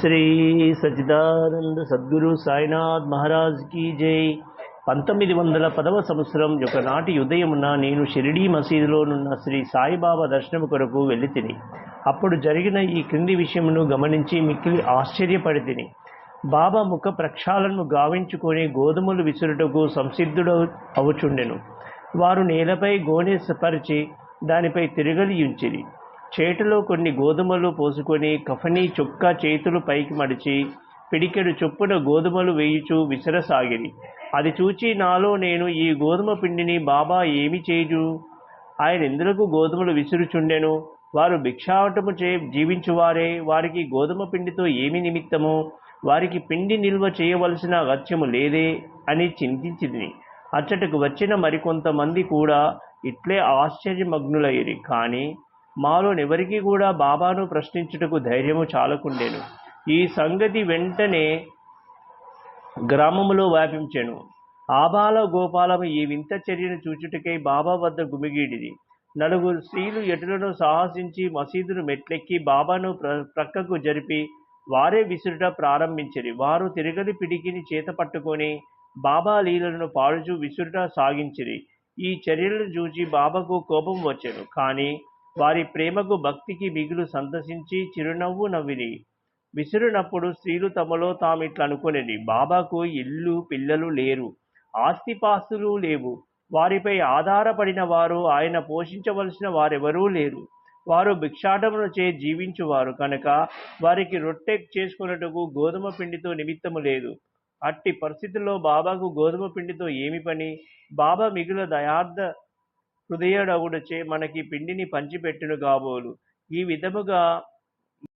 శ్రీ సచిదానంద సద్గురు సాయినాథ్ మహారాజ్ కీ జై. పంతొమ్మిది వందల పదవ సంవత్సరం యొక్క నాటి ఉదయమున నేను షిరిడీ మసీదులోనున్న శ్రీ సాయిబాబా దర్శనము కొరకు వెళ్ళి తిని అప్పుడు జరిగిన ఈ క్రింది విషయమును గమనించి మిక్కిలి ఆశ్చర్యపడి తిని బాబా ముఖ ప్రక్షాళనను గావించుకొని గోధుమలు విసురుటకు సంసిద్ధుడు అవుచుండెను. వారు నేలపై గోనె పరిచి దానిపై తిరగలి ఉంచిరి చేటలో కొన్ని గోధుమలు పోసుకొని కఫనీ చొక్కా చేతులు పైకి మడిచి పిడికెడు చొప్పున గోధుమలు వేయుచు విసరసాగిరి. అది చూచి నాలో నేను ఈ గోధుమ పిండిని బాబా ఏమి చేయుచు? ఆయన ఎందులకు గోధుమలు విసురుచుండెను? వారు భిక్షాటము చే జీవించువారే వారికి గోధుమ పిండితో ఏమి నిమిత్తము? వారికి పిండి నిల్వ చేయవలసిన అగత్యము లేదే అని చింతించింది అచ్చటకు వచ్చిన మరికొంతమంది కూడా ఇట్లే ఆశ్చర్యమగ్నులయ్యి కానీ మాలోనెవరికి కూడా బాబాను ప్రశ్నించుటకు ధైర్యము చాలకుండేను. ఈ సంగతి వెంటనే గ్రామములో వ్యాపించాను. ఆబాల గోపాలము ఈ వింత చర్యను చూచుటకై బాబా వద్ద గుమిగీడిది నలుగురు స్త్రీలు ఎటులను సాహసించి మసీదును మెట్లెక్కి బాబాను ప్ర ప్రక్కకు జరిపి వారే విసురుట ప్రారంభించరు. వారు తిరగలి పిడికిని చేత పట్టుకొని బాబా లీలలను పాడుచు విసురుట సాగించిరి. ఈ చర్యలను చూచి బాబాకు కోపం వచ్చాను. కానీ వారి ప్రేమకు భక్తికి మిగులు సంతసించి చిరునవ్వు నవ్విరి. విసురునప్పుడు స్త్రీలు తమలో తాము ఇట్లా అనుకునేది బాబాకు ఇల్లు పిల్లలు లేరు. ఆస్తిపాస్తులు లేవు. వారిపై ఆధారపడిన వారు ఆయన పోషించవలసిన వారెవరూ లేరు. వారు భిక్షాటమును చే జీవించువారు. కనుక వారికి రొట్టె చేసుకున్నట్టుకు గోధుమ పిండితో నిమిత్తము లేదు. అట్టి పరిస్థితుల్లో బాబాకు గోధుమ పిండితో ఏమి పని? బాబా మిగుల దయార్థ హృదయుడవుడచే మనకి పిండిని పంచిపెట్టును కాబోలు ఈ విధముగా